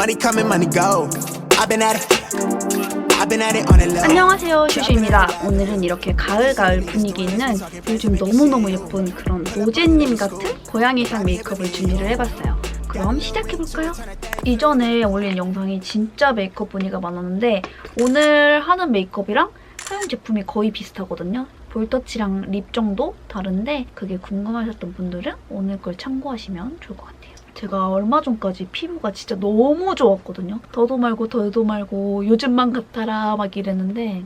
Money coming, money go. I've been at it. 안녕하세요 슈슈입니다 오늘은 이렇게 가을가을 분위기 있는 요즘 너무너무 예쁜 그런 노제님 같은 고양이상 메이크업을 준비를 해봤어요 그럼 시작해볼까요? 이전에 올린 영상이 진짜 메이크업 분위기가 많았는데 오늘 하는 메이크업이랑 사용 제품이 거의 비슷하거든요 볼터치랑 립 정도 다른데 그게 궁금하셨던 분들은 오늘 걸 참고하시면 좋을 것 같아요 제가 얼마 전까지 피부가 진짜 너무 좋았거든요. 더도 말고 덜도 말고 요즘만 같아라 막 이랬는데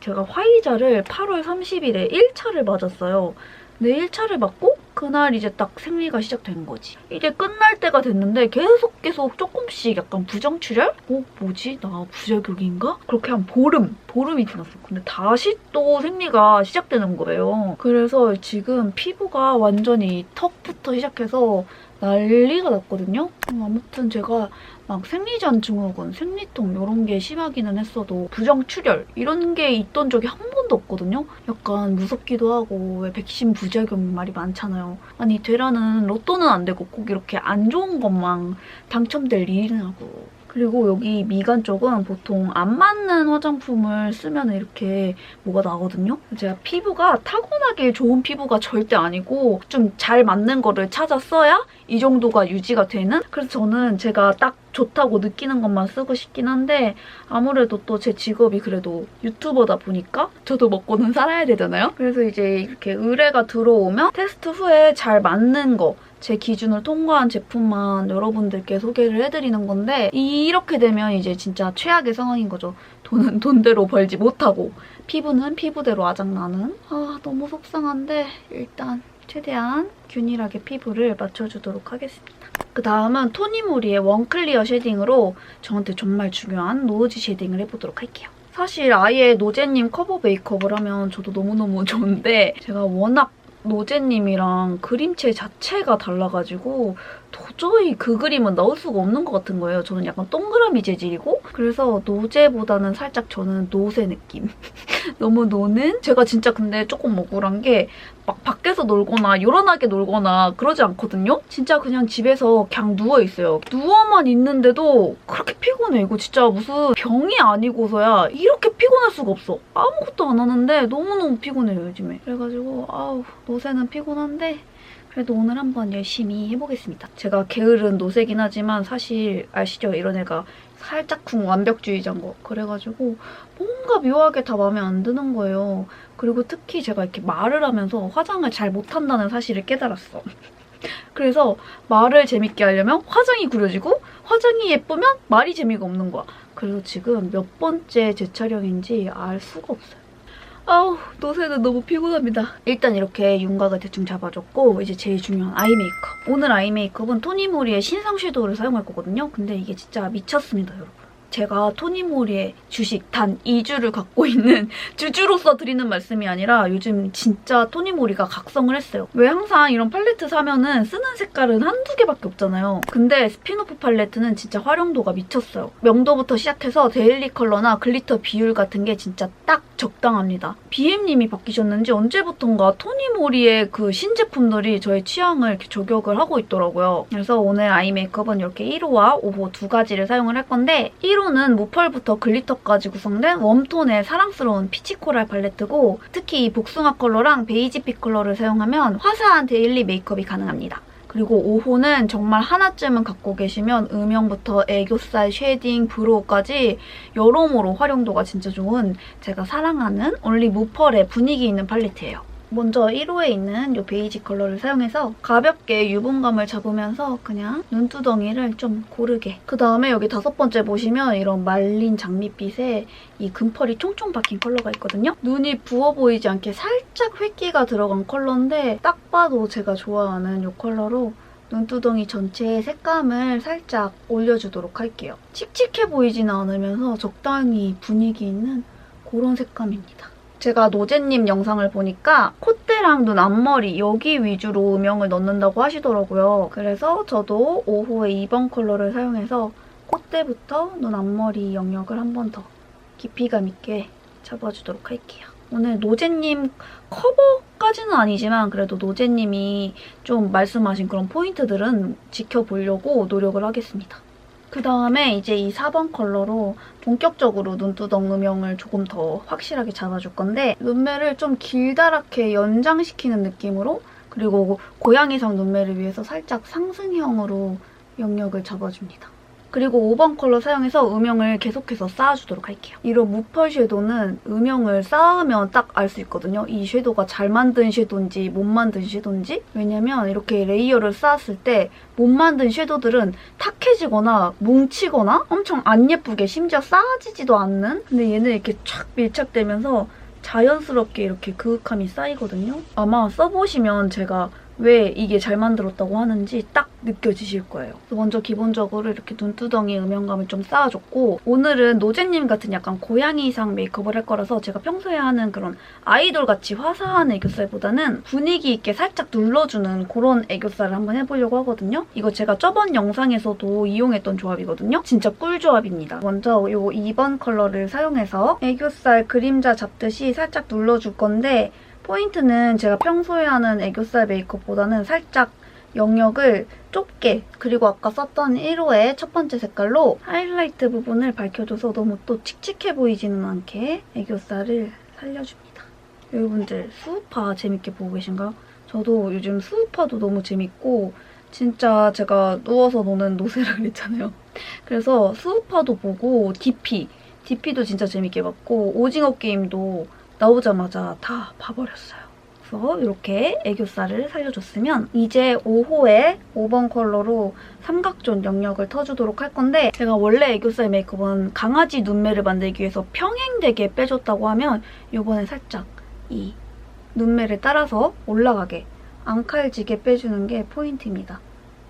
제가 화이자를 8월 30일에 1차를 맞았어요. 근데 1차를 맞고 그날 이제 딱 생리가 시작된 거지. 이제 끝날 때가 됐는데 계속 계속 조금씩 약간 부정출혈? 어 뭐지? 나 부작용인가? 그렇게 한 보름, 보름이 지났어. 근데 다시 또 생리가 시작되는 거예요. 그래서 지금 피부가 완전히 턱부터 시작해서 난리가 났거든요. 음, 아무튼 제가 막 생리전 증후군, 생리통 이런 게 심하기는 했어도 부정출혈 이런 게 있던 적이 한 번도 없거든요. 약간 무섭기도 하고 왜 백신 부작용 말이 많잖아요. 아니 되라는 로또는 안 되고 꼭 이렇게 안 좋은 것만 당첨될 일이라고. 그리고 여기 미간 쪽은 보통 안 맞는 화장품을 쓰면 이렇게 뭐가 나거든요. 제가 피부가 타고나게 좋은 피부가 절대 아니고 좀 잘 맞는 거를 찾아 써야 이 정도가 유지가 되는? 그래서 저는 제가 딱 좋다고 느끼는 것만 쓰고 싶긴 한데 아무래도 또 제 직업이 그래도 유튜버다 보니까 저도 먹고는 살아야 되잖아요. 그래서 이제 이렇게 의뢰가 들어오면 테스트 후에 잘 맞는 거제 기준을 통과한 제품만 여러분들께 소개를 해드리는 건데 이렇게 되면 이제 진짜 최악의 상황인 거죠. 돈은 돈대로 벌지 못하고 피부는 피부대로 아작나는 아 너무 속상한데 일단 최대한 균일하게 피부를 맞춰주도록 하겠습니다. 그 다음은 토니모리의 원클리어 쉐딩으로 저한테 정말 중요한 노즈 쉐딩을 해보도록 할게요. 사실 아예 노제님 커버 메이크업을 하면 저도 너무너무 좋은데 제가 워낙 노제님이랑 그림체 자체가 달라가지고 도저히 그 그림은 넣을 수가 없는 것 같은 거예요. 저는 약간 동그라미 재질이고 그래서 노제보다는 살짝 저는 노세 느낌. 너무 노는? 제가 진짜 근데 조금 억울한 게 막 밖에서 놀거나 요란하게 놀거나 그러지 않거든요? 진짜 그냥 집에서 그냥 누워있어요. 누워만 있는데도 그렇게 피곤해. 이거 진짜 무슨 병이 아니고서야 이렇게 피곤할 수가 없어. 아무것도 안 하는데 너무너무 피곤해요, 요즘에. 그래가지고 아우 노세는 피곤한데 그래도 오늘 한번 열심히 해보겠습니다. 제가 게으른 노세긴 하지만 사실 아시죠? 이런 애가 살짝쿵 완벽주의자인 거. 그래가지고 뭔가 묘하게 다 마음에 안 드는 거예요. 그리고 특히 제가 이렇게 말을 하면서 화장을 잘 못한다는 사실을 깨달았어. 그래서 말을 재밌게 하려면 화장이 구려지고 화장이 예쁘면 말이 재미가 없는 거야. 그래서 지금 몇 번째 재촬영인지 알 수가 없어요. 아우 노세는 너무 피곤합니다. 일단 이렇게 윤곽을 대충 잡아줬고 이제 제일 중요한 아이 메이크업. 오늘 아이 메이크업은 토니모리의 신상 섀도우를 사용할 거거든요. 근데 이게 진짜 미쳤습니다, 여러분. 제가 토니모리의 주식 단 2주를 갖고 있는 주주로서 드리는 말씀이 아니라 요즘 진짜 토니모리가 각성을 했어요. 왜 항상 이런 팔레트 사면은 쓰는 색깔은 한두 개밖에 없잖아요. 근데 스피노프 팔레트는 진짜 활용도가 미쳤어요. 명도부터 시작해서 데일리 컬러나 글리터 비율 같은 게 진짜 딱 적당합니다. BM님이 바뀌셨는지 언제부턴가 토니모리의 그 신제품들이 저의 취향을 이렇게 저격을 하고 있더라고요. 그래서 오늘 아이 메이크업은 이렇게 1호와 5호 두 가지를 사용을 할 건데 1호는 모펄부터 글리터까지 구성된 웜톤의 사랑스러운 피치코랄 팔레트고 특히 이 복숭아 컬러랑 베이지빛 컬러를 사용하면 화사한 데일리 메이크업이 가능합니다. 그리고 5호는 정말 하나쯤은 갖고 계시면 음영부터 애교살, 쉐딩, 브로우까지 여러모로 활용도가 진짜 좋은 제가 사랑하는 올리 무펄의 분위기 있는 팔레트예요. 먼저 1호에 있는 이 베이지 컬러를 사용해서 가볍게 유분감을 잡으면서 그냥 눈두덩이를 좀 고르게 그 다음에 여기 다섯 번째 보시면 이런 말린 장밋빛에 이 금펄이 총총 박힌 컬러가 있거든요. 눈이 부어 보이지 않게 살짝 획기가 들어간 컬러인데 딱 봐도 제가 좋아하는 이 컬러로 눈두덩이 전체에 색감을 살짝 올려주도록 할게요. 칙칙해 보이지는 않으면서 적당히 분위기 있는 그런 색감입니다. 제가 노제님 영상을 보니까 콧대랑 눈 앞머리 여기 위주로 음영을 넣는다고 하시더라고요. 그래서 저도 5호의 2번 컬러를 사용해서 콧대부터 눈 앞머리 영역을 한 번 더 깊이감 있게 잡아주도록 할게요. 오늘 노제님 커버까지는 아니지만 그래도 노제님이 좀 말씀하신 그런 포인트들은 지켜보려고 노력을 하겠습니다. 그 다음에 이제 이 4번 컬러로 본격적으로 눈두덩 음영을 조금 더 확실하게 잡아줄 건데 눈매를 좀 길다랗게 연장시키는 느낌으로 그리고 고양이상 눈매를 위해서 살짝 상승형으로 영역을 잡아줍니다. 그리고 5번 컬러 사용해서 음영을 계속해서 쌓아주도록 할게요. 이런 무펄 섀도는 음영을 쌓으면 딱 알 수 있거든요. 이 섀도가 잘 만든 섀도인지 못 만든 섀도인지 왜냐면 이렇게 레이어를 쌓았을 때 못 만든 섀도들은 탁해지거나 뭉치거나 엄청 안 예쁘게 심지어 쌓아지지도 않는 근데 얘는 이렇게 촥 밀착되면서 자연스럽게 이렇게 그윽함이 쌓이거든요. 아마 써보시면 제가 왜 이게 잘 만들었다고 하는지 딱 느껴지실 거예요. 먼저 기본적으로 이렇게 눈두덩이 음영감을 좀 쌓아줬고 오늘은 노제님 같은 약간 고양이상 메이크업을 할 거라서 제가 평소에 하는 그런 아이돌같이 화사한 애교살보다는 분위기 있게 살짝 눌러주는 그런 애교살을 한번 해보려고 하거든요. 이거 제가 저번 영상에서도 이용했던 조합이거든요. 진짜 꿀 조합입니다. 먼저 이 2번 컬러를 사용해서 애교살 그림자 잡듯이 살짝 눌러줄 건데 포인트는 제가 평소에 하는 애교살 메이크업보다는 살짝 영역을 좁게 그리고 아까 썼던 1호의 첫 번째 색깔로 하이라이트 부분을 밝혀줘서 너무 또 칙칙해 보이지는 않게 애교살을 살려줍니다. 여러분들 수우파 재밌게 보고 계신가요? 저도 요즘 수우파도 너무 재밌고 진짜 제가 누워서 노는 노세라 그랬잖아요. 그래서 수우파도 보고 DP, DP도 진짜 재밌게 봤고 오징어 게임도 나오자마자 다 봐버렸어요. 그래서 이렇게 애교살을 살려줬으면 이제 5호에 5번 컬러로 삼각존 영역을 터주도록 할 건데 제가 원래 애교살 메이크업은 강아지 눈매를 만들기 위해서 평행되게 빼줬다고 하면 이번에 살짝 이 눈매를 따라서 올라가게 앙칼지게 빼주는 게 포인트입니다.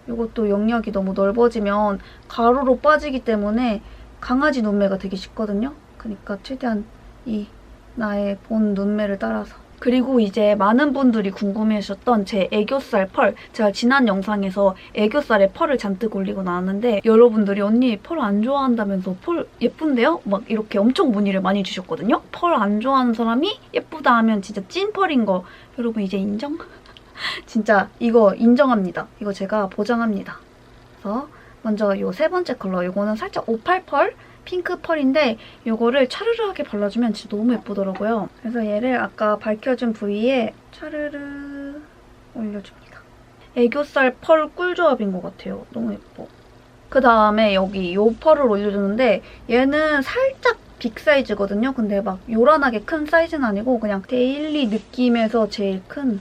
이것도 영역이 너무 넓어지면 가로로 빠지기 때문에 강아지 눈매가 되기 쉽거든요. 그러니까 최대한 이 나의 본 눈매를 따라서. 그리고 이제 많은 분들이 궁금해하셨던 제 애교살 펄. 제가 지난 영상에서 애교살에 펄을 잔뜩 올리고 나왔는데 여러분들이 언니 펄 안 좋아한다면서 펄 예쁜데요? 막 이렇게 엄청 문의를 많이 주셨거든요. 펄 안 좋아하는 사람이 예쁘다 하면 진짜 찐 펄인 거. 여러분 이제 인정? 진짜 이거 인정합니다. 이거 제가 보장합니다. 그래서 먼저 이 세 번째 컬러. 이거는 살짝 오팔 펄? 핑크 펄인데 이거를 차르르하게 발라주면 진짜 너무 예쁘더라고요. 그래서 얘를 아까 밝혀준 부위에 차르르 올려줍니다. 애교살 펄 꿀조합인 것 같아요. 너무 예뻐. 그 다음에 여기 이 펄을 올려주는데 얘는 살짝 빅 사이즈거든요. 근데 막 요란하게 큰 사이즈는 아니고 그냥 데일리 느낌에서 제일 큰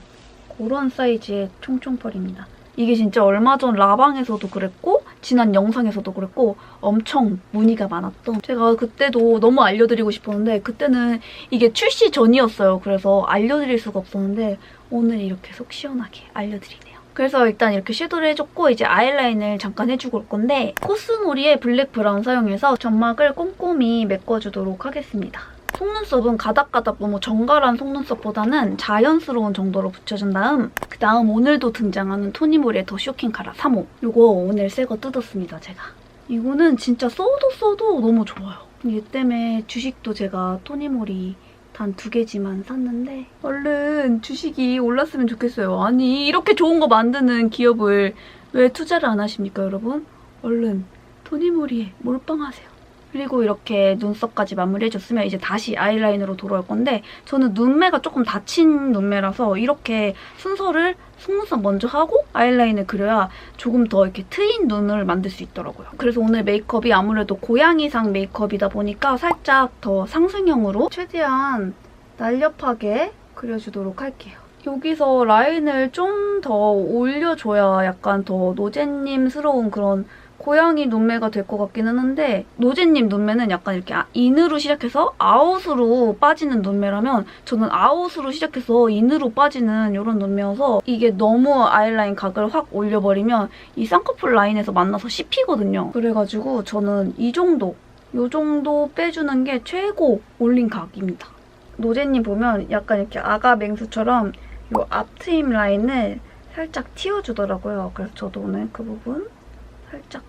그런 사이즈의 총총펄입니다. 이게 진짜 얼마 전 라방에서도 그랬고 지난 영상에서도 그랬고 엄청 문의가 많았던 제가 그때도 너무 알려드리고 싶었는데 그때는 이게 출시 전이었어요. 그래서 알려드릴 수가 없었는데 오늘 이렇게 속 시원하게 알려드리네요. 그래서 일단 이렇게 섀도우를 해줬고 이제 아이라인을 잠깐 해주고 올 건데 코스모리의 블랙 브라운 사용해서 점막을 꼼꼼히 메꿔주도록 하겠습니다. 속눈썹은 가닥가닥 너무 정갈한 속눈썹보다는 자연스러운 정도로 붙여준 다음 그 다음 오늘도 등장하는 토니모리의 더 쇼킹 카라 3호. 이거 오늘 새 거 뜯었습니다 제가. 이거는 진짜 써도 써도 너무 좋아요. 얘 때문에 주식도 제가 토니모리 단 두 개지만 샀는데 얼른 주식이 올랐으면 좋겠어요. 아니 이렇게 좋은 거 만드는 기업을 왜 투자를 안 하십니까 여러분? 얼른 토니모리에 몰빵하세요 그리고 이렇게 눈썹까지 마무리해줬으면 이제 다시 아이라인으로 돌아올 건데 저는 눈매가 조금 닫힌 눈매라서 이렇게 순서를 속눈썹 먼저 하고 아이라인을 그려야 조금 더 이렇게 트인 눈을 만들 수 있더라고요. 그래서 오늘 메이크업이 아무래도 고양이상 메이크업이다 보니까 살짝 더 상승형으로 최대한 날렵하게 그려주도록 할게요. 여기서 라인을 좀 더 올려줘야 약간 더 노제님스러운 그런 고양이 눈매가 될 것 같기는 한데 노제님 눈매는 약간 이렇게 아- 인으로 시작해서 아웃으로 빠지는 눈매라면 저는 아웃으로 시작해서 인으로 빠지는 이런 눈매여서 이게 너무 아이라인 각을 확 올려버리면 이 쌍꺼풀 라인에서 만나서 씹히거든요. 그래가지고 저는 이 정도, 이 정도 빼주는 게 최고 올린 각입니다. 노제님 보면 약간 이렇게 아가 맹수처럼 이 앞트임 라인을 살짝 틔워주더라고요. 그래서 저도 오늘 그 부분 살짝.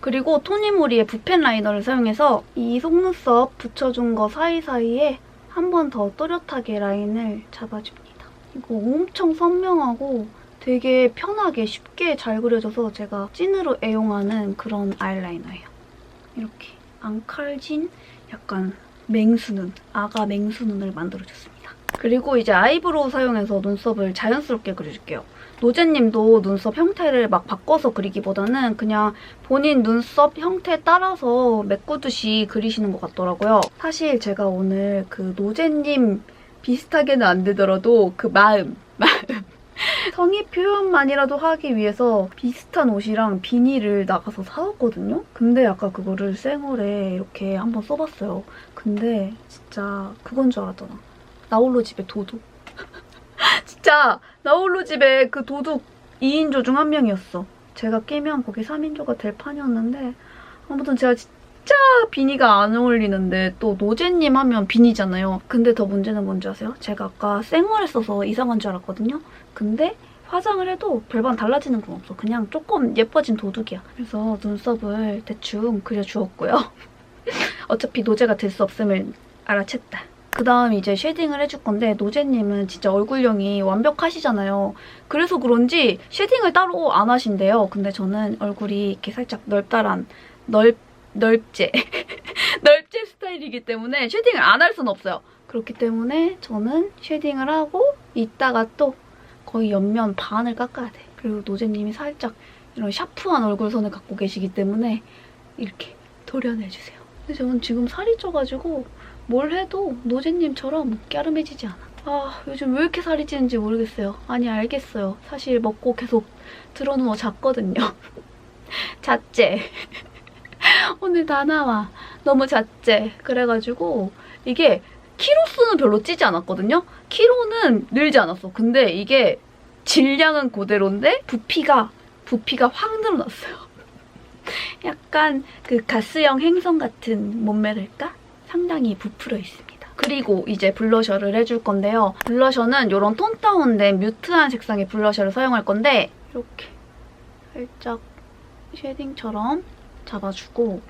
그리고 토니모리의 붓펜 라이너를 사용해서 이 속눈썹 붙여준 거 사이사이에 한 번 더 또렷하게 라인을 잡아줍니다. 이거 엄청 선명하고 되게 편하게 쉽게 잘 그려져서 제가 찐으로 애용하는 그런 아이라이너예요. 이렇게 안 칼진 약간 맹수눈, 아가 맹수눈을 만들어줬습니다. 그리고 이제 아이브로우 사용해서 눈썹을 자연스럽게 그려줄게요. 노제님도 눈썹 형태를 막 바꿔서 그리기보다는 그냥 본인 눈썹 형태 따라서 메꾸듯이 그리시는 것 같더라고요. 사실 제가 오늘 그 노제님 비슷하게는 안 되더라도 그 마음, 마음. 성의 표현만이라도 하기 위해서 비슷한 옷이랑 비닐을 나가서 사왔거든요? 근데 아까 그거를 생얼에 이렇게 한번 써봤어요. 근데 진짜 그건 줄 알았잖아. 나홀로 집에 도둑. 진짜 나홀로 집에 그 도둑 2인조 중 한 명이었어. 제가 끼면 거기 3인조가 될 판이었는데 아무튼 제가 진짜 비니가 안 어울리는데 또 노제님 하면 비니잖아요. 근데 더 문제는 뭔지 아세요? 제가 아까 생얼을 써서 이상한 줄 알았거든요. 근데 화장을 해도 별반 달라지는 건 없어. 그냥 조금 예뻐진 도둑이야. 그래서 눈썹을 대충 그려주었고요. 어차피 노제가 될 수 없음을 알아챘다. 그 다음 이제 쉐딩을 해줄 건데 노제님은 진짜 얼굴형이 완벽하시잖아요. 그래서 그런지 쉐딩을 따로 안 하신대요. 근데 저는 얼굴이 이렇게 살짝 넓다란 넓 넓제 넓제 스타일이기 때문에 쉐딩을 안 할 수는 없어요. 그렇기 때문에 저는 쉐딩을 하고 이따가 또 거의 옆면 반을 깎아야 돼. 그리고 노제님이 살짝 이런 샤프한 얼굴선을 갖고 계시기 때문에 이렇게 도려내주세요. 근데 저는 지금 살이 쪄가지고 뭘 해도 노제님처럼 까름해지지 않아. 아 요즘 왜 이렇게 살이 찌는지 모르겠어요. 아니 알겠어요. 사실 먹고 계속 들어누워 잤거든요. 잤제. 오늘 다 나와. 너무 잤제. 그래가지고 이게 키로수는 별로 찌지 않았거든요. 키로는 늘지 않았어. 근데 이게 질량은 그대로인데 부피가 부피가 확 늘어났어요. 약간 그 가스형 행성 같은 몸매랄까? 상당히 부풀어 있습니다. 그리고 이제 블러셔를 해줄 건데요. 블러셔는 이런 톤 다운된 뮤트한 색상의 블러셔를 사용할 건데 이렇게 살짝 쉐딩처럼 잡아주고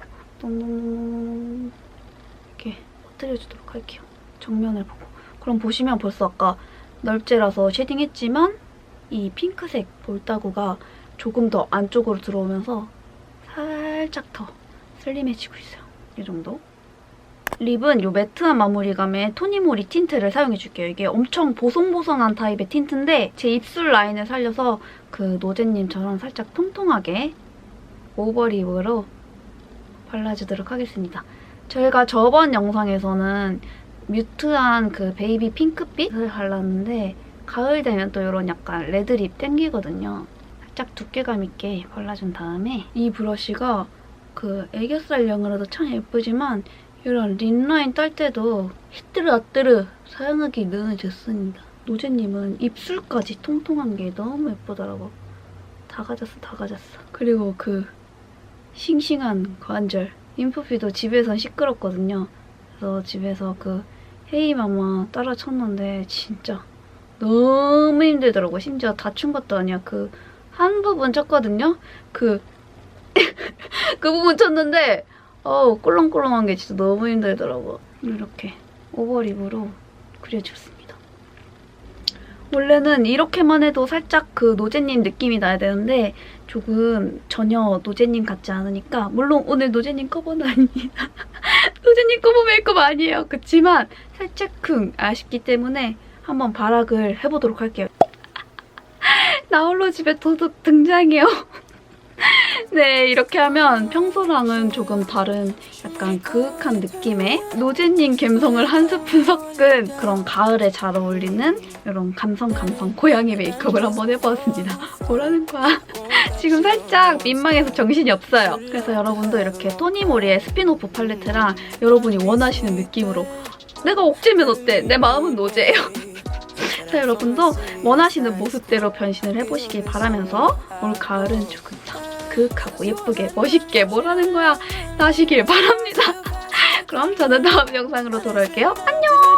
이렇게 퍼뜨려주도록 할게요. 정면을 보고. 그럼 보시면 벌써 아까 넓제라서 쉐딩했지만 이 핑크색 볼따구가 조금 더 안쪽으로 들어오면서 살짝 더 슬림해지고 있어요. 이 정도. 립은 이 매트한 마무리감의 토니모리 틴트를 사용해줄게요. 이게 엄청 보송보송한 타입의 틴트인데 제 입술 라인을 살려서 그 노제님처럼 살짝 통통하게 오버립으로 발라주도록 하겠습니다. 저희가 저번 영상에서는 뮤트한 그 베이비 핑크빛을 발랐는데 가을 되면 또 이런 약간 레드립 땡기거든요. 살짝 두께감 있게 발라준 다음에 이 브러쉬가 그 애교살용으로도 참 예쁘지만 이런 린라인 딸 때도 히뜨르아뜨르 사용하기 능해졌습니다. 노제님은 입술까지 통통한 게 너무 예쁘더라고. 다 가졌어, 다 가졌어. 그리고 그 싱싱한 관절. 인프피도 집에선 시끄럽거든요. 그래서 집에서 그 헤이마마 따라 쳤는데 진짜 너무 힘들더라고. 심지어 다춘 것도 아니야. 그 한 부분 쳤거든요. 그, 그 부분 쳤는데 어우 꿀렁꿀렁한 게 진짜 너무 힘들더라고. 이렇게 오버립으로 그려줬습니다. 원래는 이렇게만 해도 살짝 그 노제님 느낌이 나야 되는데 조금 전혀 노제님 같지 않으니까 물론 오늘 노제님 커버는 아닙니다. 노제님 커버 메이크업 아니에요. 그치만 살짝 쿵 아쉽기 때문에 한번 발악을 해보도록 할게요. 나홀로 집에 도둑 등장해요. 네, 이렇게 하면 평소랑은 조금 다른 약간 그윽한 느낌의 노제님 감성을 한 스푼 섞은 그런 가을에 잘 어울리는 이런 감성 감성 고양이 메이크업을 한번 해보았습니다. 뭐라는 거야? 지금 살짝 민망해서 정신이 없어요. 그래서 여러분도 이렇게 토니모리의 스피노프 팔레트랑 여러분이 원하시는 느낌으로 내가 억지면 어때? 내 마음은 노제예요. 여러분도 원하시는 모습대로 변신을 해보시길 바라면서 올 가을은 조금 더 그윽하고 예쁘게 멋있게 뭐라는 거야 나시길 바랍니다. 그럼 저는 다음 영상으로 돌아올게요. 안녕.